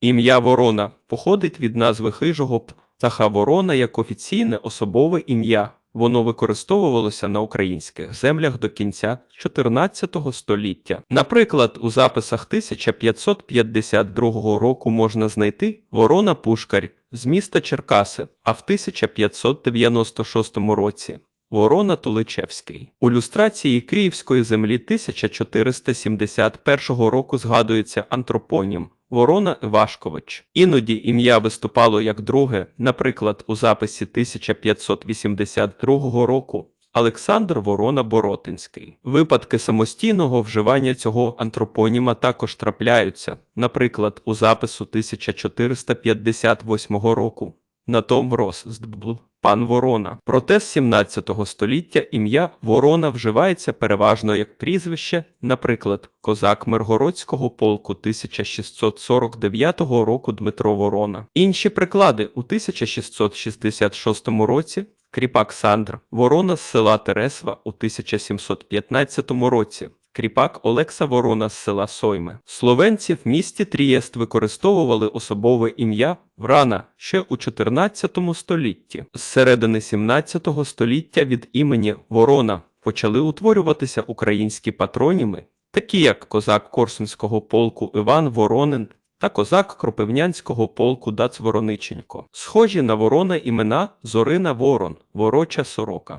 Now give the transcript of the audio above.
Ім'я Ворона походить від назви хижого птаха Ворона як офіційне особове ім'я. Воно використовувалося на українських землях до кінця 14 століття. Наприклад, у записах 1552 року можна знайти Ворона Пушкар з міста Черкаси, а в 1596 році Ворона Туличевський. У люстрації Київської землі 1471 року згадується антропонім Ворона Івашкович. Іноді ім'я виступало як друге, наприклад, у записі 1582 року. Олександр Ворона Боротинський. Випадки самостійного вживання цього антропоніма також трапляються, наприклад, у запису 1458 року. На том роздбл пан Ворона. Проте з 17 століття ім'я Ворона вживається переважно як прізвище, наприклад, козак Миргородського полку 1649 року Дмитро Ворона. Інші приклади у 1666 році Кріпак Сандр, Ворона з села Тересва у 1715 році. Кріпак Олекса Ворона з села Сойме. Словенці в місті Трієст використовували особове ім'я Врана ще у 14 столітті. З середини 17 століття від імені Ворона почали утворюватися українські патроніми, такі як козак Корсунського полку Іван Воронин та козак Кропивнянського полку Дац Ворониченко. Схожі на ворона імена Зорина Ворон, Вороча Сорока.